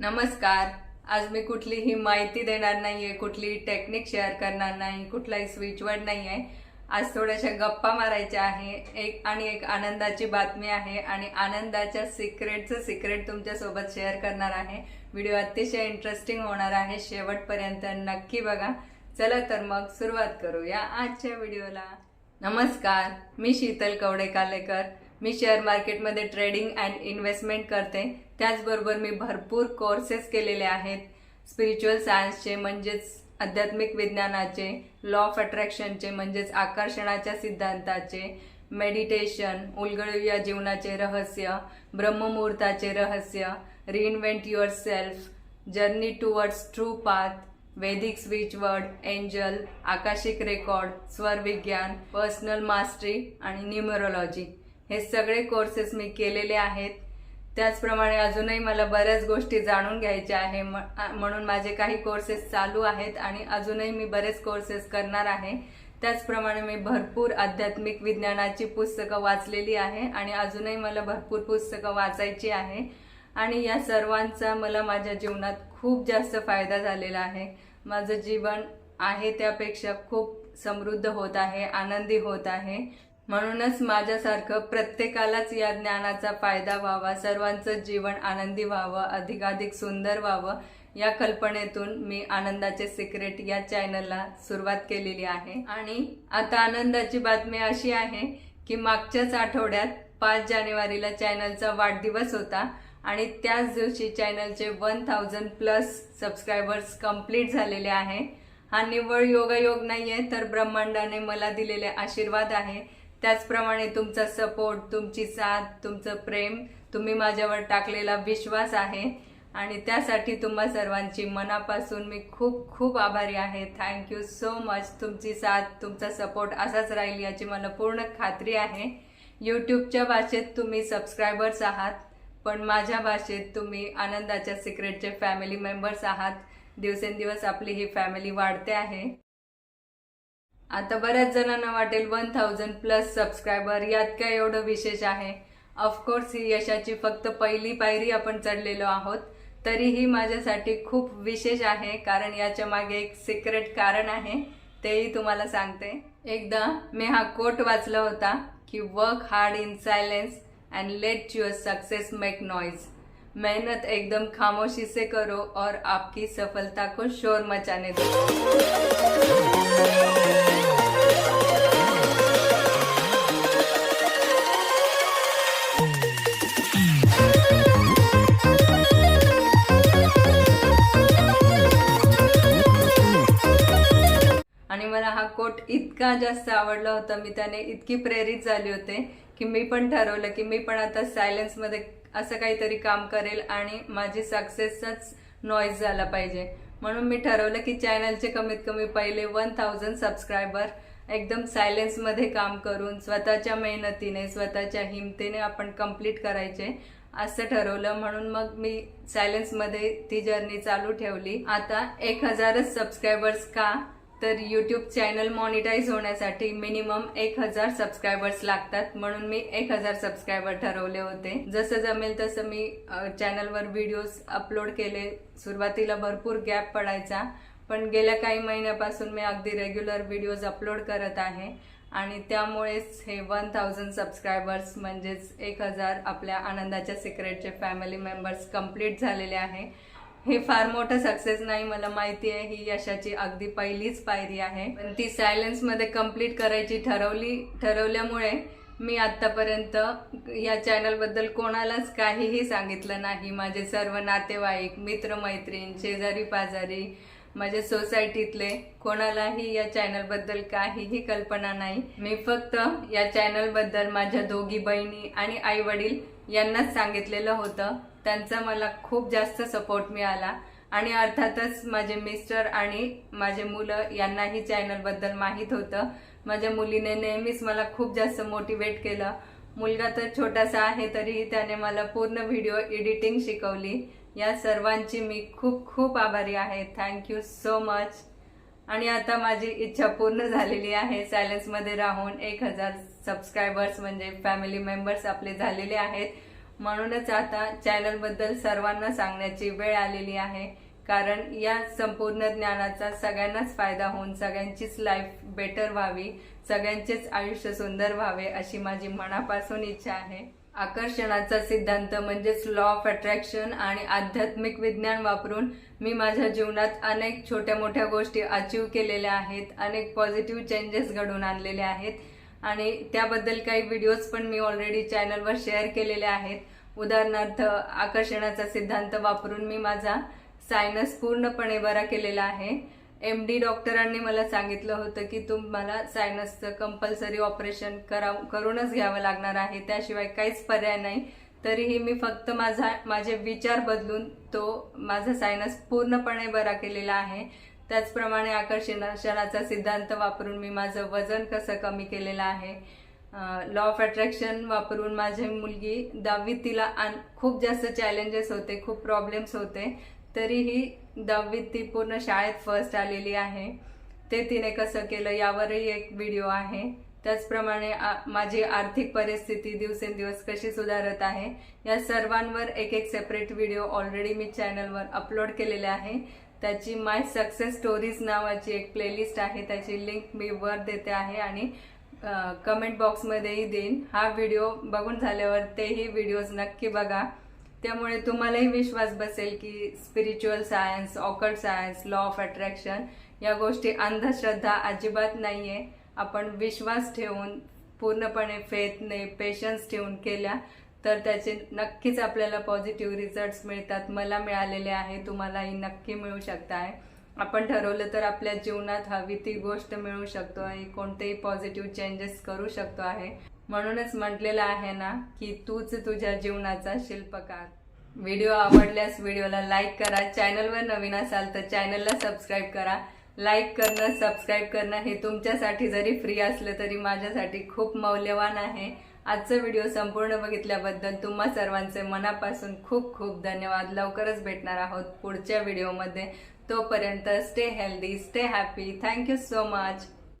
नमस्कार. आज मी कुठलीही माहिती देणार नाही आहे कुठलीही टेक्निक शेअर करणार नाही कुठलाही स्विचवर्ड नाही आहे आज थोड्याशा गप्पा मारायच्या आहे. एक आणि एक आनंदाची बातमी आहे आणि आनंदाच्या सिक्रेटचं सिक्रेट तुमच्यासोबत शेअर करणार आहे. व्हिडिओ अतिशय इंटरेस्टिंग होणार आहे शेवटपर्यंत नक्की बघा. चला तर मग सुरुवात करूया आजच्या व्हिडिओला नमस्कार मी शीतल कवडे कालेकर मी शेअर मार्केटमध्ये ट्रेडिंग अँड इन्व्हेस्टमेंट करते. त्याचबरोबर मी भरपूर कोर्सेस केलेले आहेत. स्पिरिच्युअल सायन्सचे म्हणजेच आध्यात्मिक विज्ञानाचे लॉ ऑफ अट्रॅक्शनचे म्हणजेच आकर्षणाच्या सिद्धांताचे मेडिटेशन उलगडूया जीवनाचे रहस्य ब्रह्ममुहूर्ताचे रहस्य reinvent your self journey towards true path vedic switchword angel akashic record स्वरविज्ञान personal mastery आणि न्यूमरोलॉजी हे सगळे कोर्सेस मी केलेले आहेत. त्याचप्रमाणे अजूनही मला बऱ्याच गोष्टी जाणून घ्यायच्या आहे. म- म्हणून माझे काही कोर्सेस चालू आहेत आणि अजूनही मी बरेच कोर्सेस करणार आहे. त्याचप्रमाणे मी भरपूर आध्यात्मिक विज्ञानाची पुस्तकं वाचलेली आहे आणि अजूनही मला भरपूर पुस्तकं वाचायची आहे. आणि या सर्वांचा मला माझ्या जीवनात खूप जास्त फायदा झालेला आहे. माझं जीवन आहे त्यापेक्षा खूप समृद्ध होत आहे आनंदी होत आहे. म्हणूनच माझ्यासारखं प्रत्येकालाच या ज्ञानाचा फायदा व्हावा सर्वांचं जीवन आनंदी व्हावं अधिकाधिक सुंदर व्हावं या कल्पनेतून मी आनंदाचे सिक्रेट या चॅनलला सुरुवात केलेली आहे. आणि आता आनंदाची बातमी अशी आहे की मागच्याच आठवड्यात पाच जानेवारीला चॅनलचा वाढदिवस होता आणि त्याच दिवशी चॅनलचे one thousand plus subscribers complete झालेले आहे. हा निव्वळ योगायोग नाही आहे तर ब्रह्मांडाने मला दिलेले आशीर्वाद आहे. त्याचप्रमाणे तुमचा सपोर्ट तुमची साथ तुमचं प्रेम तुम्ही माझ्यावर टाकलेला विश्वास आहे. आणि त्यासाठी तुम्हा सर्वांची मनापासून मी खूप खूप आभारी आहे. थँक्यू सो मच तुमची साथ तुमचा सपोर्ट असाच राहील याची मला पूर्ण खात्री आहे. यूट्यूबच्या भाषेत तुम्ही सबस्क्रायबर्स आहात पण माझ्या भाषेत तुम्ही आनंदाच्या सिक्रेटचे फॅमिली मेंबर्स आहात. दिवसेंदिवस आपली ही फॅमिली वाढते आहे. आता बऱ्याच जणांना वाटेल वन थाउजंड प्लस सबस्क्रायबर यात काय एवढं विशेष आहे? ऑफकोर्स ही यशाची फक्त पहिली पायरी आपण चढलेलो आहोत. तरीही माझ्यासाठी खूप विशेष आहे कारण याच्या मागे एक सिक्रेट कारण आहे तेही तुम्हाला सांगते. एकदा मी हा कोट वाचला होता की work hard in silence and let your success make noise मेहनत एकदम खामोशी से करो और आपकी सफलता को शोर मचाने दो। आणि मला हा कोट इतका जास्त आवडला होता मी त्याने इतकी प्रेरित झाली होते की मी पण ठरवलं की मी पण आता सायलेन्समध्ये असं काहीतरी काम करेल आणि माझी सक्सेसच नॉईज झाला पाहिजे. म्हणून मी ठरवलं की चॅनलचे कमीत कमी पहिले वन थाउजंड सबस्क्रायबर एकदम सायलेन्समध्ये काम करून स्वतःच्या मेहनतीने स्वतःच्या हिमतीने आपण कंप्लीट करायचे असं ठरवलं. म्हणून मग मी सायलेन्समध्ये ती जर्नी चालू ठेवली. आता एक हजारच सबस्क्रायबर्स का तर यूट्यूब चॅनल मॉनिटाईज होण्यासाठी मिनिमम एक हजार सबस्क्रायबर्स लागतात. म्हणून मी एक हजार सबस्क्रायबर ठरवले होते. जसं जमेल तसं मी चॅनलवर व्हिडिओज अपलोड केले. सुरुवातीला भरपूर गॅप पडायचा. पण गेल्या काही महिन्यापासून मी अगदी रेग्युलर व्हिडिओज अपलोड करत आहे. आणि त्यामुळेच हे वन थाउजंड सबस्क्रायबर्स म्हणजेच एक हजार आपल्या आनंदाच्या सिक्रेटचे फॅमिली मेंबर्स कंप्लीट झालेले आहे. हे फार मोठं सक्सेस नाही मला माहिती आहे ही यशाची अगदी पहिलीच पायरी आहे. पण ती सायलेन्समध्ये कंप्लीट कंप्लीट करायची ठरवली ठरवल्यामुळे मी आत्तापर्यंत या चॅनलबद्दल कोणालाच काहीही सांगितलं नाही. माझे सर्व नातेवाईक मित्रमैत्रीण शेजारी पाजारी माझ्या सोसायटीतले कोणालाही या चॅनलबद्दल काहीही कल्पना नाही. मी फक्त या चॅनलबद्दल माझ्या दोघी बहिणी आणि आई वडील यांनाच सांगितलेलं होतं. त्यांचा मला खूप जास्त सपोर्ट मिळाला. आणि अर्थातच माझे मिस्टर आणि माझे मुलं यांनाही चॅनलबद्दल माहीत होतं. माझ्या मुलीने नेहमीच मला खूप जास्त मोटिवेट केलं. मुलगा तर छोटासा आहे तरीही त्याने मला पूर्ण व्हिडिओ एडिटिंग शिकवली. या सर्वांची मी खूप खूप आभारी आहे. थँक्यू सो मच आणि आता माझी इच्छा पूर्ण झालेली आहे. सायलेन्समध्ये राहून एक हजार सबस्क्रायबर्स म्हणजे फॅमिली मेंबर्स आपले झालेले आहेत. म्हणूनच आता चॅनलबद्दल सर्वांना सांगण्याची वेळ आलेली आहे. कारण या संपूर्ण ज्ञानाचा सगळ्यांनाच फायदा होऊन सगळ्यांचीच लाईफ बेटर व्हावी सगळ्यांचेच आयुष्य सुंदर व्हावे अशी माझी मनापासून इच्छा आहे. आकर्षणाचा सिद्धांत म्हणजेच लॉ ऑफ अट्रॅक्शन आणि आध्यात्मिक विज्ञान वापरून मी माझ्या जीवनात अनेक छोट्या मोठ्या गोष्टी अचीव केलेल्या आहेत अनेक पॉझिटिव्ह चेंजेस घडून आणलेले आहेत. आणि त्याबद्दल काही व्हिडिओज पण मी ऑलरेडी चॅनलवर शेअर केलेले आहेत. उदाहरणार्थ आकर्षणाचा सिद्धांत वापरून मी माझा सायनस पूर्णपणे बरा केलेला आहे. एम डी डॉक्टरांनी मला सांगितलं होतं की तुम्हाला सायनसचं कंपल्सरी ऑपरेशन करा करूनच घ्यावं लागणार आहे. त्याशिवाय काहीच पर्याय नाही. तरीही मी फक्त माझा माझे विचार बदलून तो माझा सायनस पूर्णपणे बरा केलेला आहे. त्याचप्रमाणे आकर्षणाचा सिद्धांत वापरून मी माझं वजन कसं कमी केलेलं आहे लॉ ऑफ अट्रॅक्शन वापरून माझी मुलगी दहावीत तिला आण- खूप जास्त चॅलेंजेस होते खूप प्रॉब्लेम्स होते तरीही दहावीत ती पूर्ण शाळेत फर्स्ट आलेली आहे. ते तिने कसं केलं यावरही एक व्हिडिओ आहे. त्याचप्रमाणे आ- माझी आर्थिक परिस्थिती दिवसेंदिवस कशी सुधारत आहे या सर्वांवर एक एक सेपरेट व्हिडिओ ऑलरेडी मी चॅनलवर अपलोड केलेले आहे. त्याची माय सक्सेस स्टोरीज नावाची एक प्लेलिस्ट आहे. त्याची लिंक मी वर देते आहे आणि कमेंट बॉक्समध्येही देईन. हा व्हिडिओ बघून झाल्यावर तेही व्हिडिओज नक्की बघा. त्यामुळे तुम्हालाही विश्वास बसेल की spiritual science awkward science law of attraction या गोष्टी अंधश्रद्धा अजिबात नाही आहे आपण विश्वास ठेवून पूर्णपणे फेथने पेशन्स ठेवून केल्या. तर त्याचे नक्कीच आपल्याला पॉझिटिव्ह रिझल्ट्स मिळतात. मला मिळालेले आहे तुम्हालाही नक्की मिळू शकत आहे आपण ठरवलं तर आपल्या जीवनात हवी ती गोष्ट मिळू शकतो आणि कोणतेही पॉझिटिव्ह चेंजेस करू शकतो आहे. म्हणूनच म्हटलेलं आहे ना की तूच तुझ्या जीवनाचा शिल्पकार. व्हिडिओ आवडल्यास व्हिडिओला लाईक करा. चॅनलवर नवीन असाल तर चॅनलला सबस्क्राईब करा. लाईक करणं सबस्क्राईब करणं हे तुमच्यासाठी जरी फ्री असलं तरी माझ्यासाठी खूप मौल्यवान आहे. आजचा व्हिडिओ संपूर्ण बघितल्याबद्दल तुम्हा सर्वांचे मनापासून खूप खूप धन्यवाद. लवकरच भेटणार आहोत पुढच्या व्हिडिओमध्ये तोपर्यंत stay healthy stay happy thank you so much